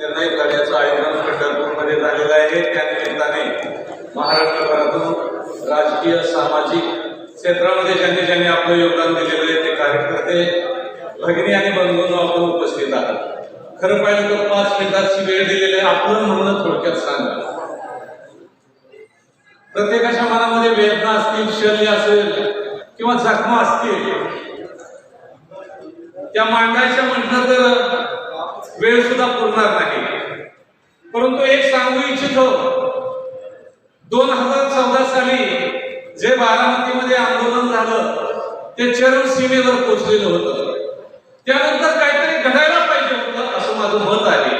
निर्णय करण्याचं आयोजन पंढरपूरमध्ये झालेलं आहे. त्यानिमित्ताने महाराष्ट्रभरातून राजकीय सामाजिक क्षेत्रामध्ये ज्यांनी ज्यांनी आपलं योगदान दिलेलं आहे ते कार्यकर्ते भगिनी आणि बंधूंनो आपण उपस्थित आहात. खरं पाहिलं तर पाच मिनिटाची वेळ दिलेली आहे. आपलं म्हणणं थोडक्यात सांगा. प्रत्येकाच्या मनामध्ये वेदना असतील शल्य असेल किंवा जखमा असतील त्या मांडायच्या म्हटलं तर वेळ सुद्धा पुरणार नाही. परंतु एक सांगू इच्छितो दोन हजार चौदा साली जे बारामतीमध्ये आंदोलन झालं ते चरम सीमेवर पोचलेलं होतं. त्यानंतर काहीतरी घडायला पाहिजे होतं असं माझं मत आहे.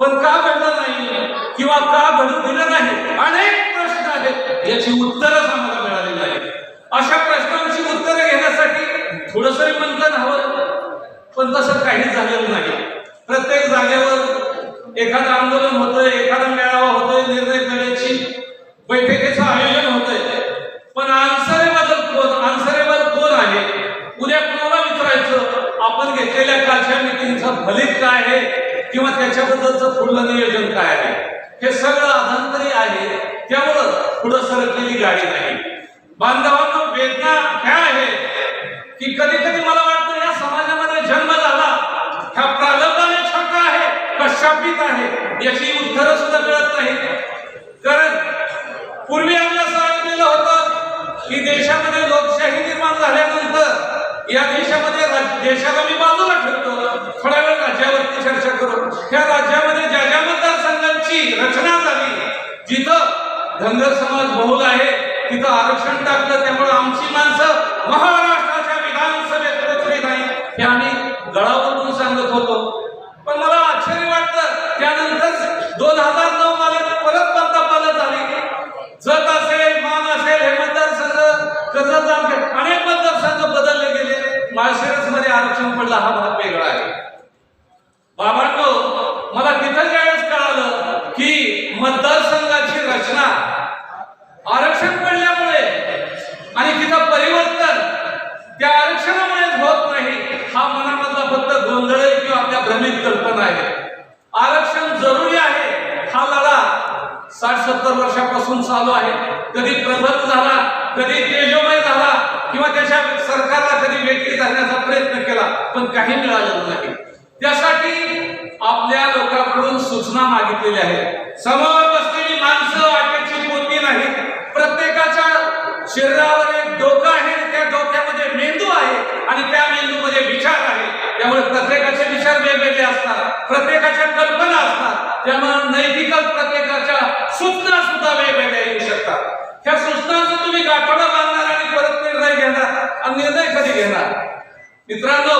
पण का घडलं नाही किंवा का घडू दिलं नाही अनेक प्रश्न आहेत याची उत्तरच आम्हाला मिळाली नाही अशा प्रश्नांची उत्तरं घेण्यासाठी थोडस मंथन हवं पण तसं काहीच झालेलं नाही. एखादं आंदोलन होतंय एखादा मेळावा होतोय निर्णय करण्याची बैठकीचं आयोजन होतंय. पण आन्सरेबल कोण आन्सरेबल कोण आहे. उद्या कोणाला विचारायचं? आपण घेतलेल्या कालच्या मिटिंगचं फलित काय आहे? किंवा त्याच्याबद्दलचं पुढलं नियोजन काय आहे? हे सगळं अधांतरी आहे. त्यामुळं पुढं सरकलेली गाडी नाही. बांधवांना वेदना काय आहे की कधी कधी मला वाटतं या समाजामध्ये जन्म झाला ह्या प्रारंभाने छोटा आहे का शापित आहे याची उत्तरं सुद्धा मिळत नाही कारण पूर्वी आम्हाला सांगितलेलं होतं की देशामध्ये लोकशाही निर्माण झाल्यानंतर या देशामध्ये राज- देशाला मी बाजूला ठेवतो. थोड्या वेळ राज्यावरती चर्चा करू. त्या राज्यामध्ये ज्या ज्या मतदारसंघांची रचना झाली जिथं धनगर समाज बहुल आहे तिथं आरक्षण टाकलं त्यामुळे आमची माणसं महाराष्ट्र विधानसभेत पोचली नाही हे आम्ही गळावरून सांगत होतो पण मला आश्चर्य वाटतं त्यानंतर दोन हजार नऊ मध्ये परत पंतप्रधान झाली जत असेल मान असेल हे मतदारसंघ कर्जत आमचे अनेक मतदारसंघ बदलले गेले माळशिरसमध्ये आरक्षण पडलं हा भाग वेगळा आहे बाबांनो मला तिथं ज्यावेळेस कळालं की मतदारसंघाची रचना. आरक्षण पडल्यामुळे आणि तिथं परिवर्तन त्या आरक्षणामुळेच होत नाही हा मनामधला फक्त गोंधळ आहे किंवा आपल्या भ्रमित कल्पना आहे. आरक्षण जरुरी आहे हा लढा साठ सत्तर वर्षापासून चालू आहे. कधी प्रबल झाला कधी तेजोमय झाला किंवा त्याच्या सरकारला कधी वेगळी घालण्याचा प्रयत्न केला पण काही मिळालेलं नाही. त्यासाठी आपल्या लोकांकडून सूचना मागितलेल्या आहेत. समोर माणसं वाटेची पोती नाही प्रत्येकाच्या शरीरावर एक डोकं आहे त्या डोक्यामध्ये मेंदू आहे आणि त्या मेंदूमध्ये विचार आहे. त्यामुळे प्रत्येकाचे विचार वेगवेगळे असतात प्रत्येकाच्या कल्पना असतात. त्यामुळे नैतिकच प्रत्येकाच्या सूचना सुद्धा वेगवेगळ्या येऊ शकतात. ह्या सूचनांचं तुम्ही गाठोडा बांधणार आणि परत निर्णय घेणार. आणि निर्णय कधी घेणार? मित्रांनो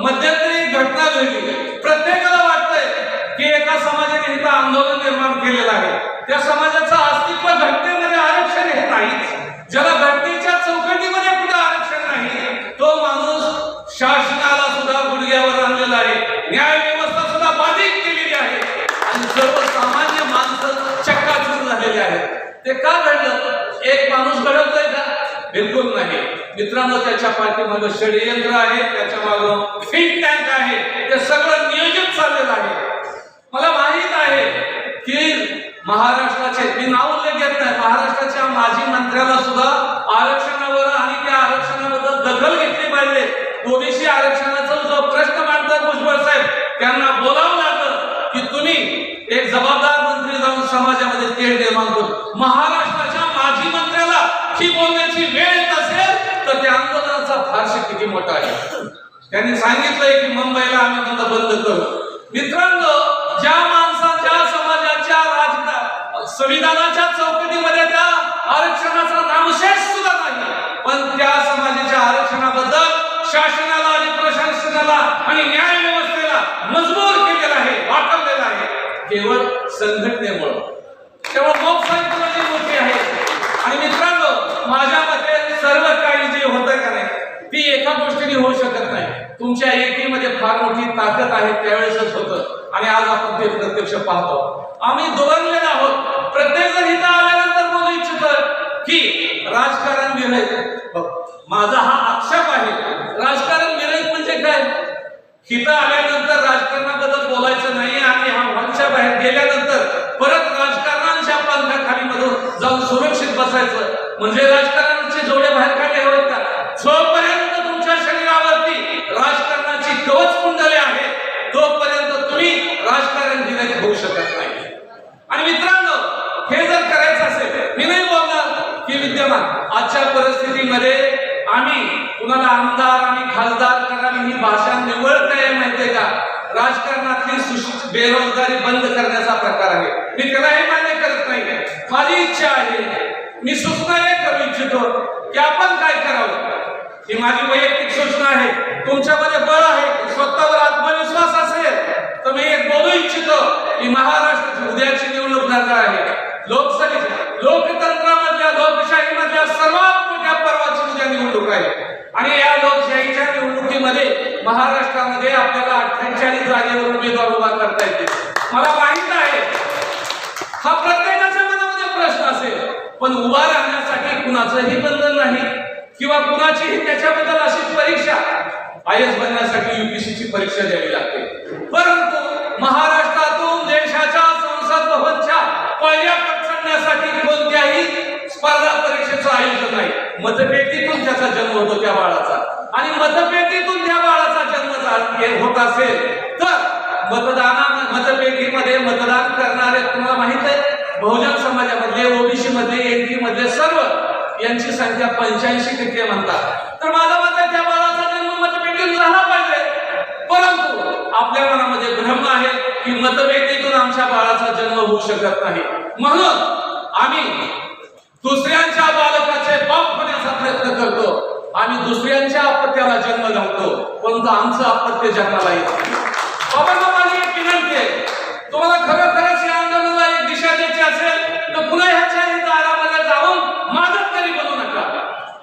मध्यंतरी एक घटना घडली. प्रत्येकाला वाटतंय की एका समाजाने इथं आंदोलन निर्माण केलेलं आहे. त्या समाजाचं अस्तित्व घटनेमध्ये आरक्षण हे नाहीच. ज्याला घटनेच्या चौकटीमध्ये कुठे आरक्षण नाही तो माणूस शासनाला सुद्धा गुडघ्यावर आणलेला आहे. न्याय व्यवस्था सुद्धा बाधित केलेली आहे. आणि सर्वसामान्य माणसं चक्काचूर झालेले आहेत. ते का घडलं? एक माणूस घडवतोय का? बिलकुल नाही. मित्रांनो त्याच्या पाठीमागं षडयंत्र आहे त्याच्या मागं थिंक टँक आहे. ते सगळं नियोजित चाललेलं आहे. मला माहीत आहे की महाराष्ट्राचे मी नाव उल्लेख घेत नाही महाराष्ट्राच्या माजी मंत्र्याला सुद्धा आरक्षणावर आणि त्या आरक्षणाबद्दल दखल घेतली पाहिजे. ओबीसी आरक्षणाचा जो प्रश्न मांडतात भुजबळ साहेब त्यांना बोलावं लागलं की तुम्ही एक जबाबदार मंत्री जाऊन समाजामध्ये तेढ निर्माण करू. महाराष्ट्राच्या माजी मंत्र्याला ही बोलण्याची वेळ येत असेल तर त्या आंदोलनाचा फारशी किती मोठा आहे. त्यांनी सांगितलंय की मुंबईला आम्ही बंद करू. मित्रांनो ज्या संविधानाच्या चौकटीमध्ये त्या आरक्षणाचा नामशेष सुद्धा नाही. पण त्या समाजाच्या आरक्षणाबद्दल शासनाला आणि प्रशासनाला आणि न्याय व्यवस्थेला मजबूर केलेला आहे वाकवलेला आहे. केवळ संघटनेमुळं. तेव्हा लोकसंख्येमध्ये मोठी आहे. आणि मित्रांनो माझ्या मते सर्व काही जे होतं का नाही ती एका गोष्टीने होऊ शकत नाही. तुमच्या एकीमध्ये फार मोठी ताकद आहे त्यावेळेसच होतं. आणि आज आपण ते प्रत्यक्ष पाहतो. आम्ही दुरंगलेलो आहोत. प्रत्येक जण इथं आल्यानंतर बोलू इच्छित की राजकारण विरहित. माझा हा आक्षेप आहे. राजकारण विरहित म्हणजे काय? हिथं आल्यानंतर राजकारणाबद्दल बोलायचं नाही आणि हा वंश बाहेर गेल्यानंतर परत राजकारणाच्या पंखाखाली मधून जाऊन सुरक्षित बसायचं. म्हणजे राजकारणाचे जोडे बाहेर काढले हवेत का? जोपर्यंत तुमच्या शरीरावरती राजकारणाची कवच कुंडले आहे तोपर्यंत तुम्ही राजकारण विरहित होऊ शकत नाही. आणि मित्र हे जर करायचं असेल मी नाही ना आजच्या परिस्थितीमध्ये आम्ही कुणाला आमदार आणि खासदार करावी ही भाषा निवड काय आहे माहितीये का? राजकारणातली सुशिक्षित बेरोजगारी बंद करण्याचा प्रकार आहे. मी त्यालाही मान्य करत नाही. माझी इच्छा आहे मी सूचना एक करू इच्छितो की आपण काय करावं? ही माझी वैयक्तिक सूचना आहे. तुमच्यामध्ये बळ आहे स्वतःवर आत्मविश्वास असेल तर मी एक बोलू इच्छितो की महाराष्ट्राची उद्याची निवडणूक लागणार आहे. लोकसभेच्या लोकतंत्रामधल्या लोकशाही निवडणूक आहे आणि या लोकशाहीच्या निवडणुकीमध्ये महाराष्ट्रामध्ये आपल्याला अठ्ठेचाळीस जागेवर उमेदवार उभा करता येते मला माहीत आहे हा प्रत्येकाच्या मनामध्ये प्रश्न असेल पण उभा राहण्यासाठी कुणाचंही बंधन नाही किंवा कुणाचीही त्याच्याबद्दल अशी परीक्षा आय एस बनण्यासाठी युपीसी ची परीक्षा द्यावी लागते. परंतु महाराष्ट्रातून देशाच्या संसद भवनच्या पहिल्या पक्षण्यासाठी कोणत्याही स्पर्धा परीक्षेचं आयोजन नाही. मतपेटीतून त्याचा जन्म होतो त्या बाळाचा. आणि मतपेटीतून त्या बाळाचा जन्म होत असेल तर मतदाना मतपेटीमध्ये मतदान करणारे तुम्हाला माहीत आहे बहुजन समाजामधले ओबीसी मधले एनटी मधले सर्व यांची संख्या पंच्याऐंशी टक्के म्हणतात. तर माझा मत आहे त्या बाळाचा जन्म मतपेटीत झाला पाहिजे. परंतु आपल्या मनामध्ये भ्रम आहे की मतपेटीतून आमच्या बाळाचा जन्म होऊ शकत नाही. म्हणून आम्ही दुसऱ्यांच्या बालकाचे बाप प्रयत्न करतो. आम्ही दुसऱ्यांच्या अपत्याला जन्म घालतो परंतु आमचं अपत्य जन्माला येत? बाबांना माझी एक विनंती आहे. तुम्हाला खरं खरंच या आंदोलनाला एक दिशा द्यायची असेल तर पुन्हा ह्याच्या दारामध्ये जाऊन मागत तरी बनू नका.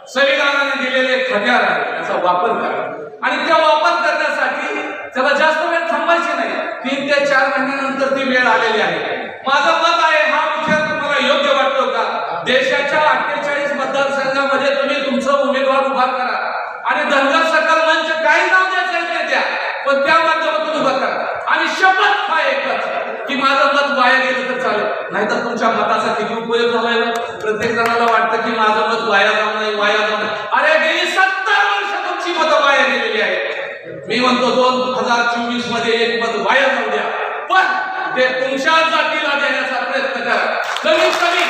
संविधानाने दिलेले एक हत्यार आहे त्याचा वापर करा. आणि त्या वापर करण्यासाठी त्याला जास्त वेळ थांबायचे नाही. तीन ते चार महिन्यानंतर ती वेळ आलेली आहे. माझं मत आहे हा विचार तुम्हाला योग्य वाटतो का? देशाच्या अठ्ठेचाळीस मतदारसंघामध्ये तुम्ही तुमचा उमेदवार उभा करा. आणि धनगर सकल मंच काही नाव द्यायचं ते द्या. पण त्या माध्यमातून उभा करा. आणि शपथ हा एकच. की माझं मत वाया गेलं तर चालेल. नाहीतर तुमच्या मताचा किती उपयोग झालाय ना? प्रत्येक जणाला वाटतं की माझं मत वाया जाऊ नये वाया जाऊ नये. अरे गेली सत्तर वर्ष तुमची मतं वाया गेलेली आहे मी म्हणतो दोन हजार चोवीसमध्ये एक मत वाया जाऊ द्या. पण ते तुमच्या जातीला देण्याचा प्रयत्न करा कमीत कमी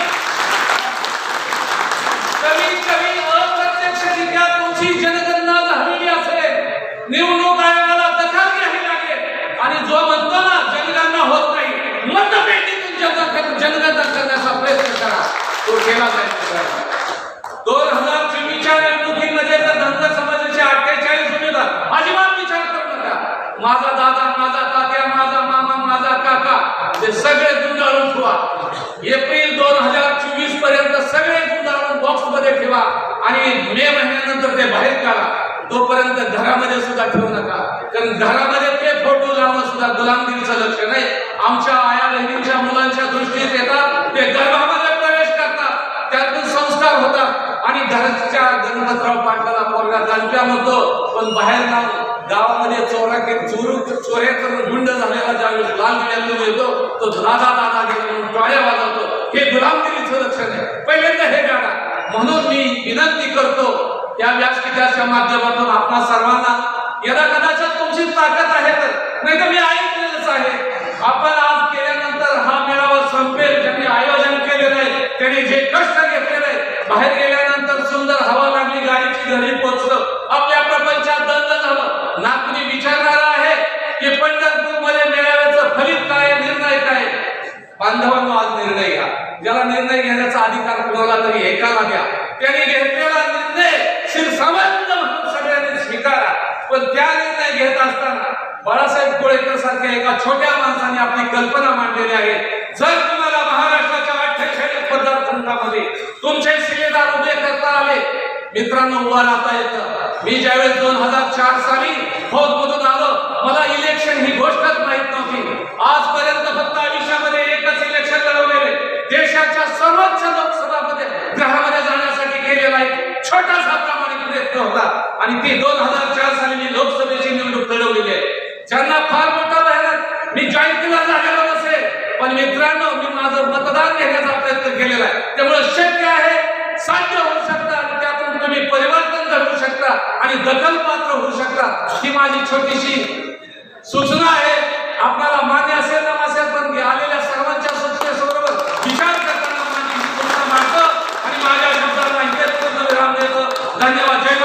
कमीत कमी अप्रत्यक्षरित्या तुमची जनगणना झालेली असेल निवडणूक आयोगाला दखल घ्यावी लागेल. आणि जो म्हणतो ना जनगणना होत नाही मतपेटीतून जनता जनगणना करण्याचा प्रयत्न करा. तो केला जाईल. दोन हजार चोवीसच्या निवडणुकीमध्ये जर धनगर समाजाचे अठ्ठेचाळीस उमेदवार अजिबात विचार करू नका. माझा दादा माझा तात्या माझा मामा माझा काका ते सगळे गुंडाळून ठेवा. एप्रिल दोन हजार चोवीसपर्यंत सगळे गुंडाळून बॉक्समध्ये ठेवा. आणि मे महिन्यानंतर ते बाहेर काढा. तोपर्यंत घरामध्ये सुद्धा ठेवू नका. कारण घरामध्ये ते फोटो लावणं सुद्धा गुलामगिरीचं लक्ष नाही आमच्या आया बहिणींच्या मुलांच्या दृष्टीत येतात ते गर्भामध्ये प्रवेश करतात. त्यातून संस्कार होतात. आणि घरच्या गणपतराव पाटलाला पोरगा जाणत्या म्हणतो पण बाहेर जाऊन हो? गावामध्ये चोरा के चोरू चोऱ्या करून गुंड झालेला ज्यावेळेस लाल दिल्यातून येतो तो दादा दादा घेऊन म्हणून वाजवतो. हे गुलामगिरीचं लक्ष नाही पहिल्यांदा हे गाडा म्हणून मी विनंती करतो या व्यासपीठाच्या माध्यमातून आपणा सर्वांना याला कदाचित तुमची ताकद आहे तर नाही तर मी ऐकलेलंच आहे. आपण आज केल्यानंतर हा मेळावा संपेल ज्यांनी आयोजन केलेलं आहे त्यांनी जे कष्ट घेतलेले आहे बाहेर गेल्यानंतर सुंदर हवा लागली गाडीची घरी पोचलं आपल्या प्रपंचात दंड झालं. ना कुणी विचारणार आहे की पंढरपूरमध्ये मेळाव्याचं फलित काय निर्णय काय? बांधवांना आज निर्णय घ्या ज्याला निर्णय घेण्याचा अधिकार कुणाला तरी एकाला द्या त्यांनी घेतलेला निर्णय शिरसामान्य म्हणून सगळ्यांनी स्वीकारा पण त्या निर्णय घेत असताना बाळासाहेब कोळेकर सारख्या एका छोट्या माणसाने आपली कल्पना मांडलेली आहे. जर तुम्हाला महाराष्ट्राच्या अठ्ठेचाळीस मतदारसंघामध्ये तुमचे शिलेदार उभे करता आले मित्रांनो उभा राहता येतं. मी ज्यावेळेस दोन हजार चार साली फौजमधून आलो मला इलेक्शन ही गोष्टच माहीत नव्हती. आजपर्यंत फक्त आयुष्यामध्ये एकच इलेक्शन लढवलेले देशाच्या सर्वोच्च लोकसभामध्ये ग्रहामध्ये जाण्यासाठी केलेला एक छोटासा प्रामाणिक प्रयत्न होता. आणि ती दोन हजार चार साली मी लोकसभेची निवडणूक लढवलेली आहे ज्यांना फार मोठा मेहनत मी जॉईंट केला झालेला नसेल पण मित्रांनो मी माझं मतदान घेण्याचा प्रयत्न केलेला आहे. त्यामुळे शक्य आहे साध्य होऊ शकता आणि त्यातून तुम्ही परिवर्तन घडवू शकता आणि दखल पात्र होऊ शकता. ही माझी छोटीशी सूचना आहे. आपल्याला मान्य असेल ना असेल पण आलेल्या सर्वांच्या सूचनेबरोबर विचार करताना माझी सूचना मांडतो आणि माझ्या शब्दांना इथेच पूर्ण विराम देतो. धन्यवाद. जय